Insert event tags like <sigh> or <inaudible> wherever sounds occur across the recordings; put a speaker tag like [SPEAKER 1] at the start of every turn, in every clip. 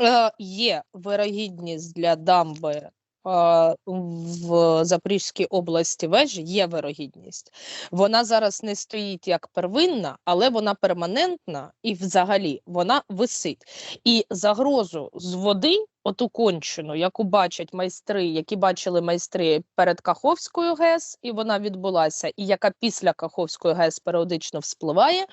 [SPEAKER 1] Е, Є вирогідність для дамби е, в Запорізькій області вежі, є вирогідність. Вона зараз не стоїть як первинна, але вона перманентна і взагалі вона висить. І загрозу з води, оту кончену, яку бачать майстри, які бачили майстри перед Каховською ГЕС, і вона відбулася, і яка після Каховської ГЕС періодично вспливає,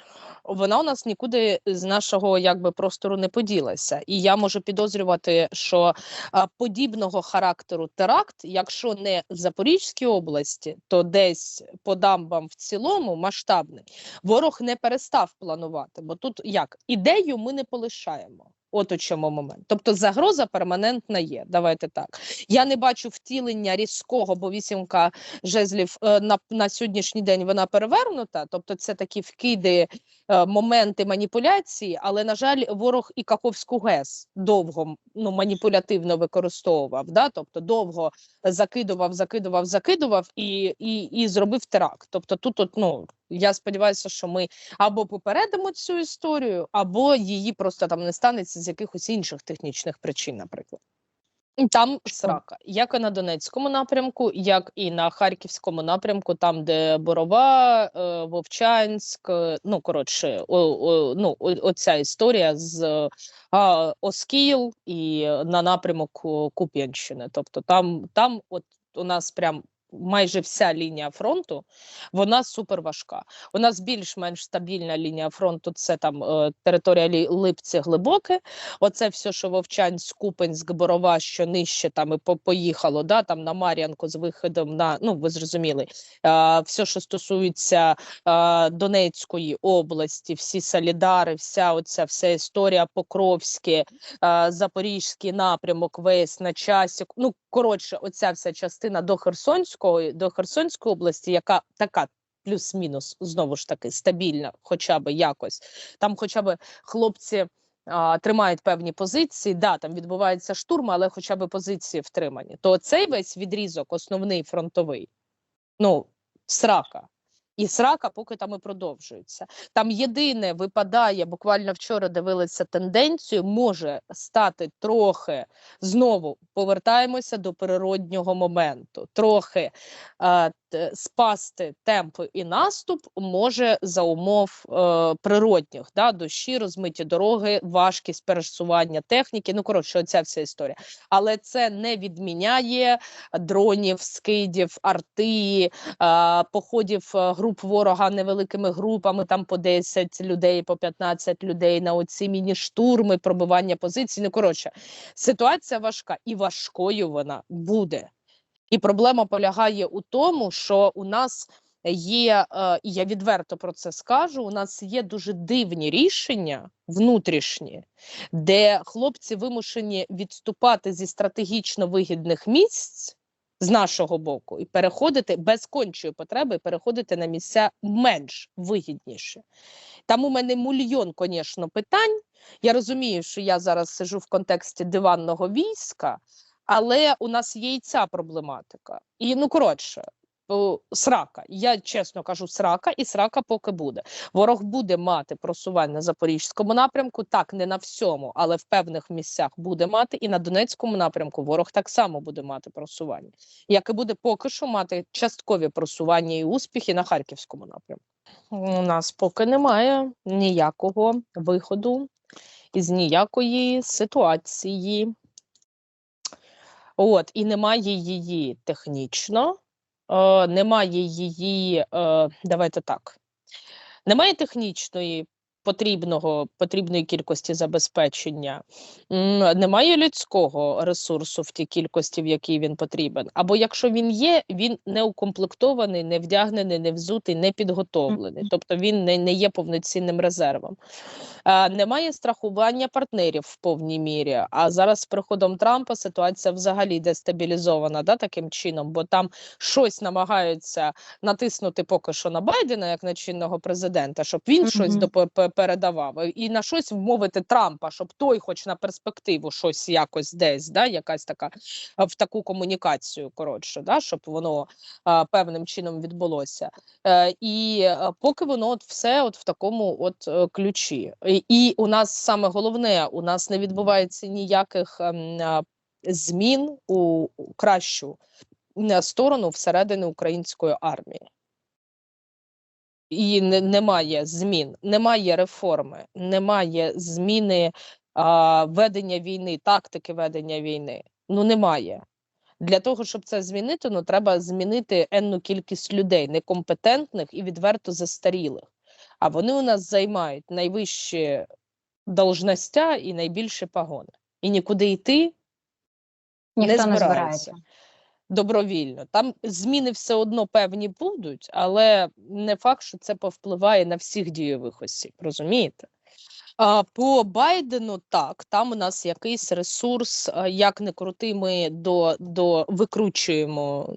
[SPEAKER 1] вона у нас нікуди з нашого якби простору не поділася. І я можу підозрювати, що а, подібного характеру теракт, якщо не в Запорізькій області, то десь по дамбам в цілому масштабний, ворог не перестав планувати. Бо тут як ідею ми не полишаємо. От у чому момент. Тобто загроза перманентна є. Давайте так. Я не бачу втілення різкого, бо вісімка жезлів е, на, на сьогоднішній день вона перевернута. Тобто, це такі вкиди, моменти маніпуляції, але на жаль, ворог і Каховську ГЕС довго ну маніпулятивно використовував. Да? Тобто довго закидував, закидував, закидував і, і, і зробив теракт. Тобто, тут от, ну я сподіваюся, що ми або попередимо цю історію, або її просто там не станеться з якихось інших технічних причин, наприклад. Там срака, як і на Донецькому напрямку, як і на Харківському напрямку, там, де Борова, е, Вовчанськ, е, ну коротше, о, о, ну, оця історія з а, Оскіл і на напрямок Куп'янщини. Тобто там, там от у нас прям майже вся лінія фронту, вона супер важка. У нас більш-менш стабільна лінія фронту це там е, територія Липці глибоке. Оце все, що Вовчанськ, Купенськ, Борова, що нижче там і по- поїхало, да, там на Мар'янку з виходом на, ну ви зрозуміли, е, все, що стосується е, Донецької області, всі солідари, вся оця вся історія Покровське, е, Запорізький напрямок, весь на часі. Ну, коротше, оця вся частина до Херсонської, до Херсонської області, яка така. Плюс-мінус знову ж таки стабільна, хоча б якось там, хоча б хлопці а, тримають певні позиції. Да, там відбувається штурм, але хоча б позиції втримані. То цей весь відрізок, основний фронтовий, ну срака. І срака поки там і продовжується. Там єдине випадає, буквально вчора дивилися тенденцію, може стати трохи знову повертаємося до природнього моменту. Трохи е, спасти темпи і наступ може за умов е, природних, да, дощі, розмиті дороги, важкість пересування техніки. Ну коротше, оця вся історія. Але це не відміняє дронів, скидів, арти, е, походів е, груп ворога невеликими групами, там по 10 людей, по 15 людей на оці міні-штурми, пробивання позицій. Ну коротше, ситуація важка і важкою вона буде. І проблема полягає у тому, що у нас є, е, і я відверто про це скажу. У нас є дуже дивні рішення внутрішні, де хлопці вимушені відступати зі стратегічно вигідних місць з нашого боку і переходити без кончої потреби, переходити на місця менш вигідніші. Там у мене мільйон, звісно, питань. Я розумію, що я зараз сижу в контексті диванного війська, але у нас є і ця проблематика. І ну коротше, срака. Я чесно кажу, срака, і срака поки буде. Ворог буде мати просування на запорізькому напрямку, так не на всьому, але в певних місцях буде мати. І на Донецькому напрямку ворог так само буде мати просування, як і буде поки що мати часткові просування і успіхи на харківському напрямку. У нас поки немає ніякого виходу із ніякої ситуації. От, і немає її технічно, немає її, е, давайте так, немає технічної потрібного, потрібної кількості забезпечення, немає людського ресурсу в тій кількості, в якій він потрібен. Або якщо він є, він не укомплектований, не вдягнений, не взутий, не підготовлений. Тобто він не, не є повноцінним резервом. Е, немає страхування партнерів в повній мірі. А зараз з приходом Трампа ситуація взагалі дестабілізована да, таким чином, бо там щось намагаються натиснути поки що на Байдена як на чинного президента, щоб він щось
[SPEAKER 2] Мгм.
[SPEAKER 1] Передавав, е, і на щось вмовити Трампа, щоб той, хоч на перспективу, щось якось десь, да, якась така в таку комунікацію, коротше, да, щоб воно а, певним чином відбулося. Е, і е, поки воно от все от в такому от е, ключі. І, і у нас саме головне, у нас не відбувається ніяких ем, а, змін у кращу е, сторону всередині української армії. І не, немає змін, немає реформи, немає зміни а, ведення війни, тактики ведення війни. Ну немає. Для того, щоб це змінити, ну треба змінити енну кількість людей, некомпетентних і відверто застарілих. А вони у нас займають найвищі должностя і найбільші погони. І нікуди йти
[SPEAKER 2] Ніхто не
[SPEAKER 1] збирається.
[SPEAKER 2] збирається.
[SPEAKER 1] Добровільно. Там зміни все одно певні будуть, але не факт, що це повпливає на всіх дійових осіб. Розумієте? А, по Байдену так, там у нас якийсь ресурс, як не крути, ми до, до викручуємо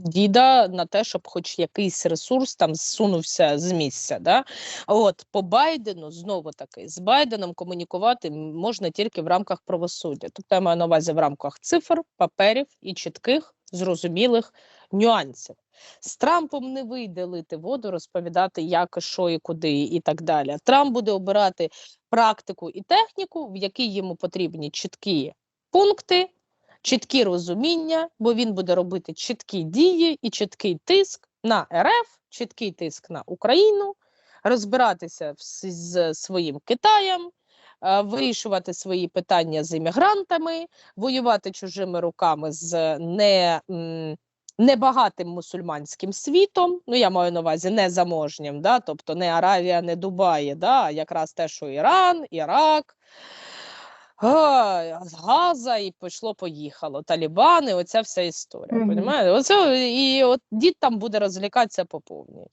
[SPEAKER 1] діда на те, щоб хоч якийсь ресурс там зсунувся з місця. Да? От по Байдену знову таки з Байденом комунікувати можна тільки в рамках правосуддя. Тобто я маю на увазі в рамках цифр, паперів і чітких, зрозумілих нюансів. З Трампом не вийде лити воду, розповідати, як, що і куди, і так далі. Трамп буде обирати практику і техніку, в якій йому потрібні чіткі пункти, чіткі розуміння, бо він буде робити чіткі дії і чіткий тиск на РФ, чіткий тиск на Україну, розбиратися з своїм Китаєм. е, Вирішувати свої питання з іммігрантами, воювати чужими руками з не, небагатим мусульманським світом. Ну, я маю на увазі незаможнім, да? тобто не Аравія, не Дубаї, да? якраз те, що Іран, Ірак, а, з Газа, і пішло, поїхало. Талібани, оця вся історія.
[SPEAKER 2] Мгм.
[SPEAKER 1] Понімаєте? Оце, і от дід там буде розвлікатися по повній.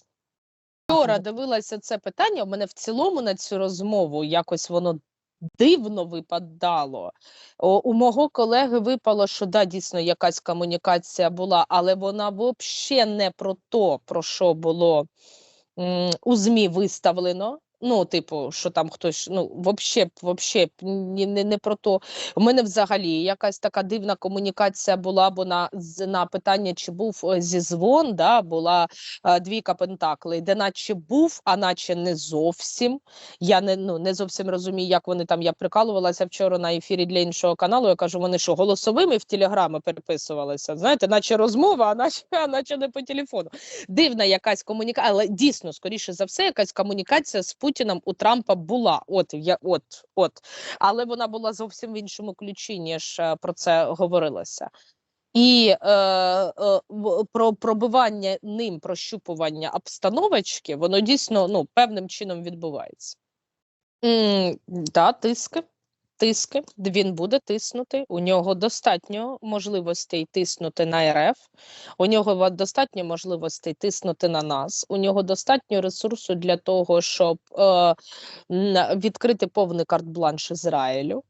[SPEAKER 1] Вчора дивилася це питання. У мене в цілому на цю розмову якось воно дивно випадало. О, у мого колеги випало, що да, дійсно якась комунікація була, але вона взагалі не про то, про що було м, у ЗМІ виставлено. Ну, типу, що там хтось, ну, вообще, вообще не, не про то. У мене взагалі якась така дивна комунікація була, бо на, на питання, чи був е, зізвон, да, була е, двійка пентаклей, де наче був, а наче не зовсім. Я не, ну, не зовсім розумію, як вони там. Я прикалувалася вчора на ефірі для іншого каналу. Я кажу, вони що, голосовими в телеграми переписувалися? Знаєте, наче розмова, а наче, <laughs> а наче не по телефону. Дивна якась комунікація, але дійсно, скоріше за все, якась комунікація з у Трампа була. От я, от, от. Але вона була зовсім в іншому ключі, ніж е, про це говорилося. І е, е, про пробивання ним, прощупування обстановочки, воно дійсно ну, певним чином відбувається. М, да, тиски, тиски. Він буде тиснути. У нього достатньо можливостей тиснути на РФ. У нього достатньо можливостей тиснути на нас. У нього достатньо ресурсу для того, щоб е, відкрити повний карт-бланш Ізраїлю.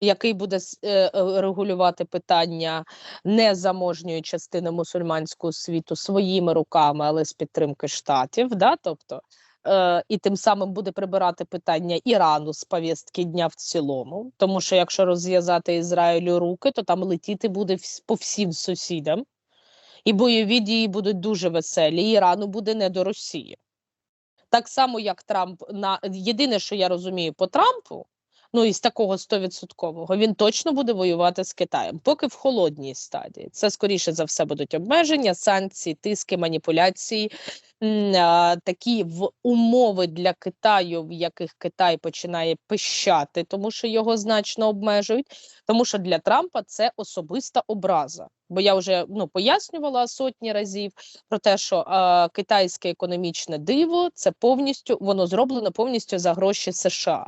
[SPEAKER 1] Який буде е, е, регулювати питання незаможньої частини мусульманського світу своїми руками, але з підтримки штатів, да? тобто, е, і тим самим буде прибирати питання Ірану з повістки дня в цілому. Тому що якщо розв'язати Ізраїлю руки, то там летіти буде по всім сусідам, і бойові дії будуть дуже веселі. Ірану буде не до Росії. Так само, як Трамп на єдине, що я розумію по Трампу, ну із такого стовідсоткового, він точно буде воювати з Китаєм, поки в холодній стадії. Це скоріше за все будуть обмеження, санкції, тиски, маніпуляції, такі в умови для Китаю, в яких Китай починає пищати, тому що його значно обмежують. Тому що для Трампа це особиста образа. Бо я вже ну пояснювала сотні разів про те, що е, китайське економічне диво це повністю воно зроблено повністю за гроші США.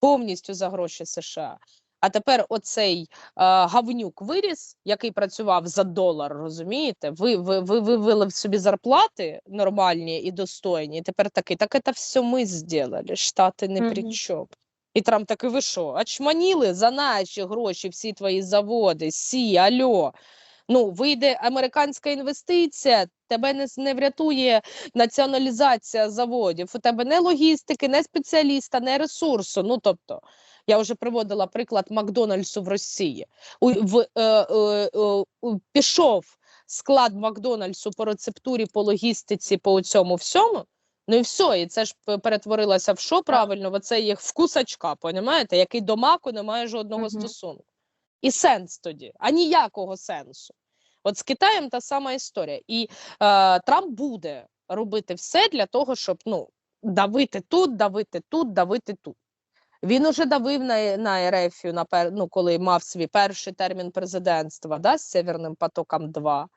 [SPEAKER 1] Повністю за гроші США. А тепер оцей е, гавнюк виріс, який працював за долар, розумієте? Ви, ви, ви вивели в собі зарплати нормальні і достойні. І тепер такий, так це все ми зробили, Штати не при чому. І Трамп такий, ви що, очманіли за наші гроші всі твої заводи, сі, альо. Ну, вийде американська інвестиція, тебе не, не врятує націоналізація заводів. У тебе не логістики, не спеціаліста, не ресурсу. Ну тобто, я вже приводила приклад Макдональдсу в Росії. У, в, е, е, е, пішов склад Макдональдсу по рецептурі, по логістиці, по цьому всьому. Ну і все, і це ж перетворилося в що правильно? В оце їх вкусачка, понімаєте, який до маку не має жодного
[SPEAKER 2] Мгм.
[SPEAKER 1] стосунку. І сенс тоді, а ніякого сенсу. От з Китаєм та сама історія. І е, Трамп буде робити все для того, щоб ну, давити тут, давити тут, давити тут. Він уже давив на, на Ерефію, на пер, ну, коли мав свій перший термін президентства да, з Северним потоком 2.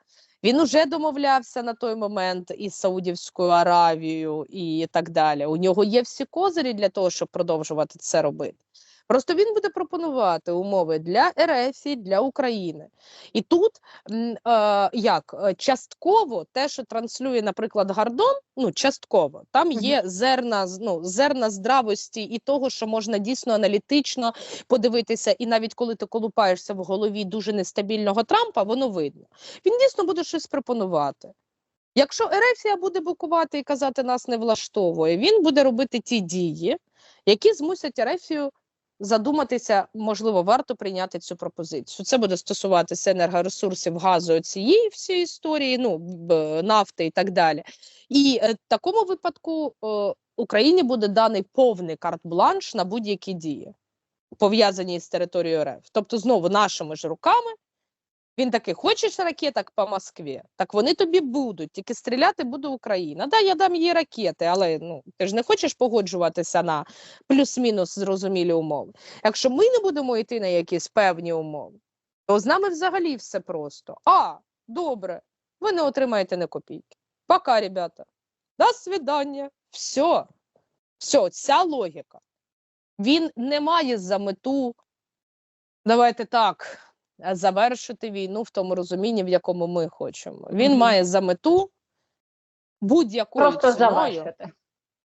[SPEAKER 1] Він уже домовлявся на той момент із Саудівською Аравією і так далі. У нього є всі козирі для того, щоб продовжувати це робити. Просто він буде пропонувати умови для РФ, для України. І тут е, як е, частково те, що транслює, наприклад, Гордон, ну частково там є зерна, ну, зерна здравості і того, що можна дійсно аналітично подивитися, і навіть коли ти колупаєшся в голові дуже нестабільного Трампа, воно видно. Він дійсно буде щось пропонувати. Якщо Ерефія буде букувати і казати, нас не влаштовує, він буде робити ті дії, які змусять Ерефію задуматися, можливо, варто прийняти цю пропозицію. Це буде стосуватися енергоресурсів, газу, цієї всієї історії, ну нафти і так далі. І е, в такому випадку е, Україні буде даний повний карт-бланш на будь-які дії, пов'язані з територією РФ. Тобто, знову нашими ж руками. Він такий, хочеш ракеток по Москві? Так вони тобі будуть, тільки стріляти буде Україна. Да, я дам їй ракети, але ну ти ж не хочеш погоджуватися на плюс-мінус зрозумілі умови. Якщо ми не будемо йти на якісь певні умови, то з нами взагалі все просто. А, добре, ви не отримаєте ні копійки. Пока, ребята. До свидання. Все. Все, ця логіка. Він не має за мету, давайте так, завершити війну в тому розумінні, в якому ми хочемо. Він
[SPEAKER 2] Мгм.
[SPEAKER 1] має за мету будь-якою
[SPEAKER 2] Просто
[SPEAKER 1] ціною
[SPEAKER 2] завершити.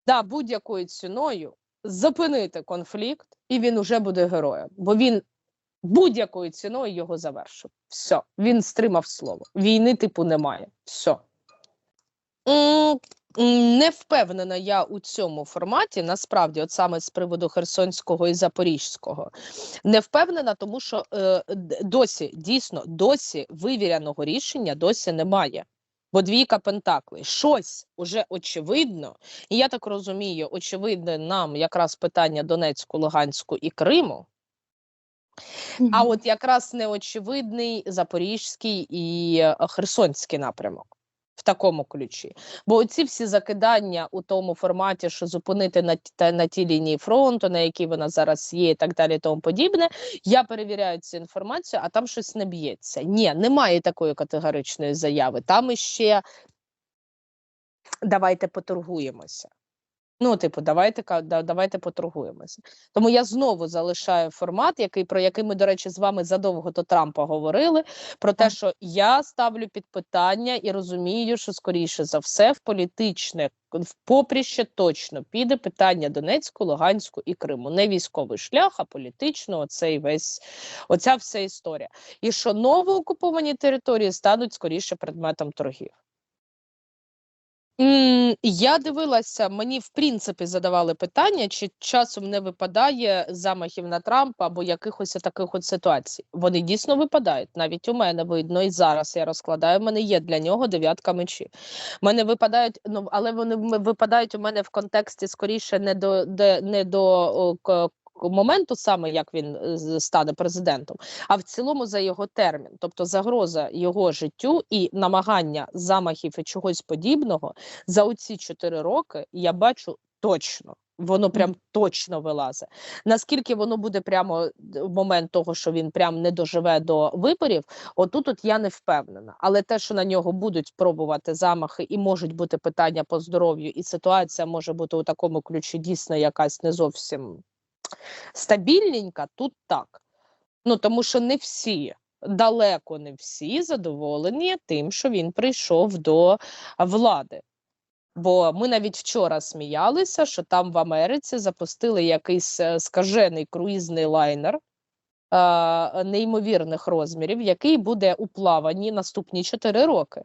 [SPEAKER 1] да, будь-якою ціною зупинити конфлікт, і він уже буде героєм. Бо він будь-якою ціною його завершив. Все, він стримав слово. Війни, типу, немає. Все. Не впевнена я у цьому форматі, насправді, от саме з приводу Херсонського і Запорізького. Не впевнена, тому що е, досі, дійсно, досі вивіряного рішення досі немає. Бо двійка Пентаклей, щось уже очевидно, і я так розумію, очевидне нам якраз питання Донецьку, Луганську і Криму. А от якраз неочевидний Запорізький і е, Херсонський напрямок такому ключі. Бо ці всі закидання у тому форматі, що зупинити на, та- на тій лінії фронту, на якій вона зараз є, і так далі, тому подібне. Я перевіряю цю інформацію, а там щось не б'ється. Ні, немає такої категоричної заяви. Там іще давайте поторгуємося. Ну, типу, давайте давайте поторгуємося. Тому я знову залишаю формат, який про який ми, до речі, з вами задовго до Трампа говорили. Про те, що я ставлю під питання і розумію, що скоріше за все в політичне в попріще точно піде питання Донецьку, Луганську і Криму. Не військовий шлях, а політично. Оцей весь оця вся історія. І що новоокуповані території стануть скоріше предметом торгів. Я дивилася, мені в принципі задавали питання, чи часом не випадає замахів на Трампа або якихось таких от ситуацій. Вони дійсно випадають. Навіть у мене видно, і зараз я розкладаю. У мене є для нього дев'ятка мечів. Мене випадають, ну але вони випадають у мене в контексті скоріше не до де не до о, моменту, саме як він е, стане президентом, а в цілому за його термін, тобто загроза його життю і намагання замахів і чогось подібного за оці чотири роки я бачу точно. Воно прям точно вилазить. Наскільки воно буде прямо в момент того, що він прям не доживе до виборів, отут от я не впевнена. Але те, що на нього будуть пробувати замахи, і можуть бути питання по здоров'ю, і ситуація може бути у такому ключі дійсно якась не зовсім стабільненька, тут так. Ну тому що не всі, далеко не всі задоволені тим, що він прийшов до влади. Бо ми навіть вчора сміялися, що там в Америці запустили якийсь е, скажений круїзний лайнер е, неймовірних розмірів, який буде у плаванні наступні 4 роки.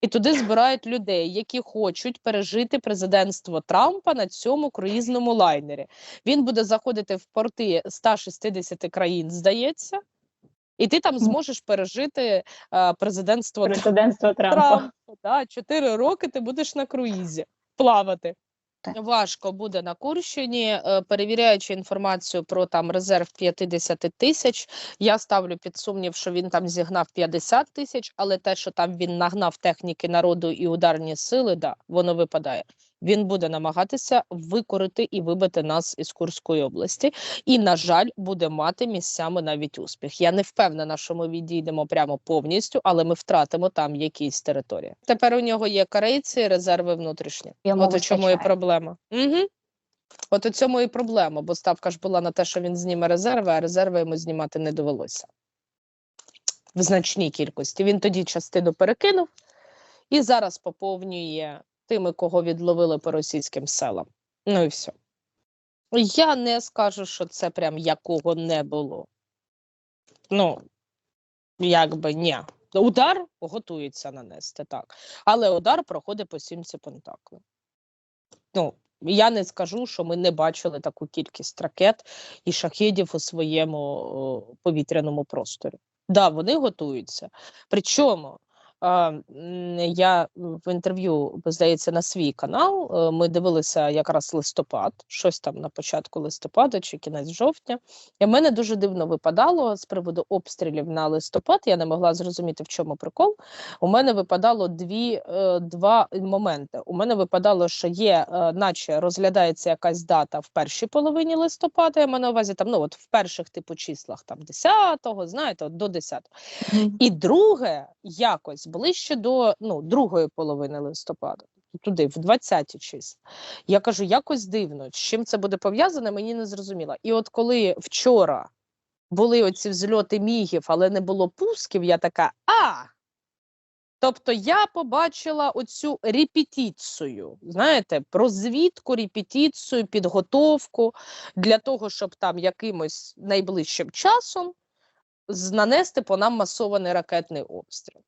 [SPEAKER 1] І туди збирають людей, які хочуть пережити президентство Трампа на цьому круїзному лайнері. Він буде заходити в порти 160 країн, здається, і ти там зможеш пережити е, президентство
[SPEAKER 2] Президентство Трампа.
[SPEAKER 1] Трампа. Да, Чотири роки ти будеш на круїзі плавати. Важко буде на Курщині, Е, перевіряючи інформацію про там резерв 50 тисяч. Я ставлю під сумнів, що він там зігнав 50 тисяч, але те, що там він нагнав техніки народу і ударні сили, да, воно випадає. Він буде намагатися викорити і вибити нас із Курської області, і, на жаль, буде мати місцями навіть успіх. Я не впевнена, що ми відійдемо прямо повністю, але ми втратимо там якісь території. Тепер у нього є корейці, резерви внутрішні.
[SPEAKER 2] Йому
[SPEAKER 1] От у чому і проблема. Угу. От у цьому і проблема, бо ставка ж була на те, що він зніме резерви, а резерви йому знімати не довелося. В значній кількості. Він тоді частину перекинув і зараз поповнює тими, кого відловили по російським селам. Ну і все. Я не скажу, що це прям якого не було. Ну, якби ні. Удар готується нанести так. Але удар проходить по сімці пентаклів. Ну, я не скажу, що ми не бачили таку кількість ракет і шахедів у своєму о, повітряному просторі. Да, вони готуються. Причому я в інтерв'ю, здається, на свій канал. е, Ми дивилися якраз листопад, щось там на початку листопада чи кінець жовтня. І в мене дуже дивно випадало з приводу обстрілів на листопад. Я не могла зрозуміти, в чому прикол. У мене випадало дві, е, два моменти. У мене випадало, що є, е, наче розглядається якась дата в першій половині листопада. Я маю на увазі там, ну от в перших типу числах, там 10-го, знаєте, от до 10-го.
[SPEAKER 2] Мгм.
[SPEAKER 1] І друге, якось ближче до ну, другої половини листопада, туди, в 20-ті числа. Я кажу, якось дивно, з чим це буде пов'язане, мені не зрозуміло. І от коли вчора були оці взльоти мігів, але не було пусків, я така, а. Тобто я побачила оцю репетицію, знаєте, розвідку, репетицію, підготовку для того, щоб там якимось найближчим часом нанести по нам масований ракетний обстріл.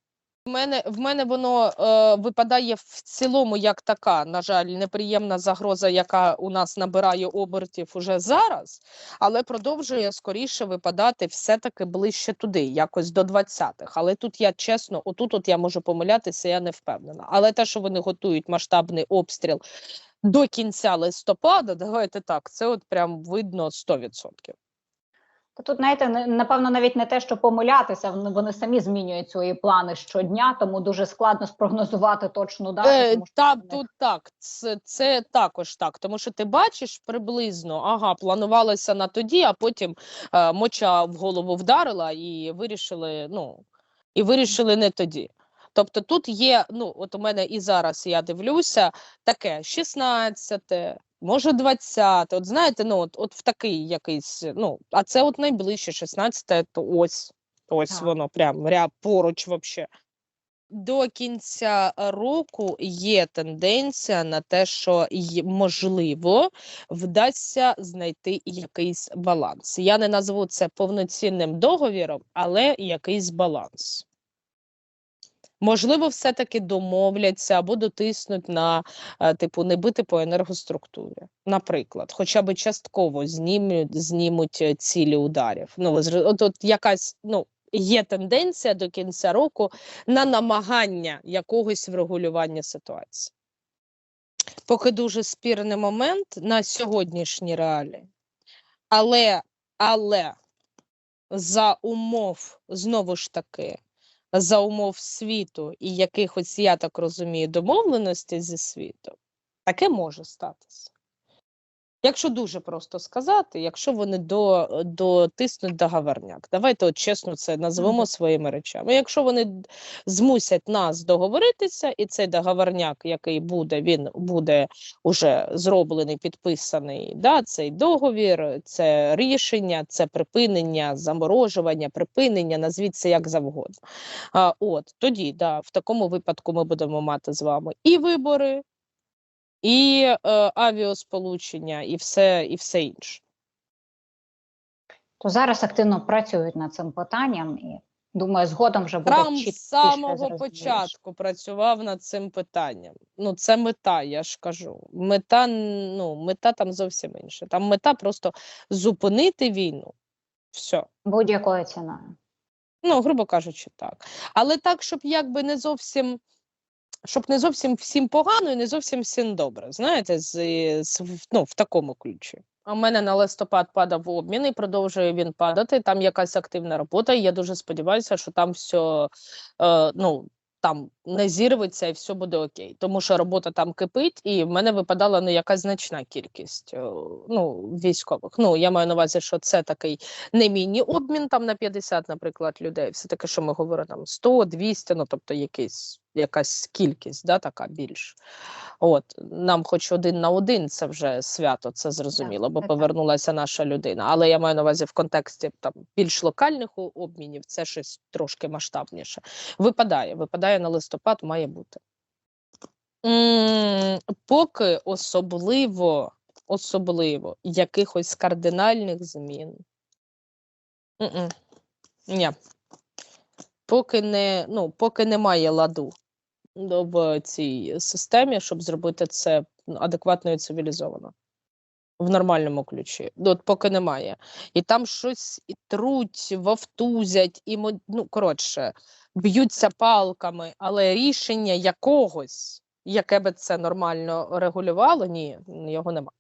[SPEAKER 1] В мене, в мене воно е, випадає в цілому як така, на жаль, неприємна загроза, яка у нас набирає обертів уже зараз, але продовжує скоріше випадати все-таки ближче туди, якось до 20-х. Але тут я чесно, отут от я можу помилятися, я не впевнена. Але те, що вони готують масштабний обстріл до кінця листопада, давайте так, це от прям видно 100%.
[SPEAKER 2] Та Тут, знаєте, напевно, навіть не те, що помилятися, вони, самі змінюють свої плани щодня, тому дуже складно спрогнозувати точну дату.
[SPEAKER 1] Е,
[SPEAKER 2] тому
[SPEAKER 1] та, тут так, це, це також так, тому що ти бачиш приблизно, ага, планувалося на тоді, а потім е, моча в голову вдарила і вирішили, ну, і вирішили не тоді. Тобто тут є, ну, от у мене і зараз я дивлюся, таке 16, може 20, от знаєте, ну, от, от в такий якийсь, ну, а це от найближче 16, то ось, ось
[SPEAKER 2] Так.
[SPEAKER 1] воно прям ря, поруч вообще до кінця року є тенденція на те, що можливо вдасться знайти якийсь баланс. Я не назву це повноцінним договіром, але якийсь баланс. Можливо, все-таки домовляться або дотиснуть на е, типу не бити по енергоструктурі, наприклад, хоча б частково знімуть, знімуть е, цілі ударів. Ну, от, от якась ну є тенденція до кінця року на намагання якогось врегулювання ситуації. Поки дуже спірний момент на сьогоднішні реалії. Але, але за умов, знову ж таки, за умов світу і якихось, я так розумію, домовленостей зі світом, таке може статися. Якщо дуже просто сказати, якщо вони до, дотиснуть договорняк, давайте от чесно це назвемо своїми речами. Якщо вони змусять нас договоритися, і цей договорняк, який буде, він буде уже зроблений, підписаний. Да, цей договір, це рішення, це припинення, заморожування, припинення, назвіть це як завгодно. А, от тоді, да, в такому випадку ми будемо мати з вами і вибори, і е, авіасполучення, і все, і все інше.
[SPEAKER 2] То зараз активно працюють над цим питанням і думаю, згодом вже буде
[SPEAKER 1] Трамп з самого початку працював над цим питанням. Ну, це мета, я ж кажу. Мета, ну, мета там зовсім інша. Там мета просто зупинити війну. Все.
[SPEAKER 2] будь-якою ціною.
[SPEAKER 1] Ну, грубо кажучи, так. Але так, щоб якби не зовсім. Щоб не зовсім всім погано і не зовсім всім добре. Знаєте, з, з, ну, в такому ключі. У мене на листопад падав обмін і продовжує він падати. Там якась активна робота. І я дуже сподіваюся, що там все е, ну, там не зірветься і все буде окей. Тому що робота там кипить, і в мене випадала ну, якась значна кількість е, ну, військових. Ну, я маю на увазі, що це такий не міні-обмін там на 50, наприклад, людей. Все таке, що ми говоримо там 100, 200, ну тобто якийсь, якась кількість, да, така більш. От нам, хоч один на один, це вже свято, це зрозуміло, бо повернулася наша людина. Але я маю на увазі в контексті там більш локальних обмінів, це щось трошки масштабніше. Випадає, випадає на листопад, має бути. Поки особливо, особливо якихось кардинальних змін. Ні. Поки не, ну, поки немає ладу в цій системі, щоб зробити це ну, адекватно і цивілізовано. В нормальному ключі. Ну, От поки немає. І там щось і труть, вовтузять, і ну, коротше, б'ються палками, але рішення якогось, яке би це нормально регулювало, ні, його нема.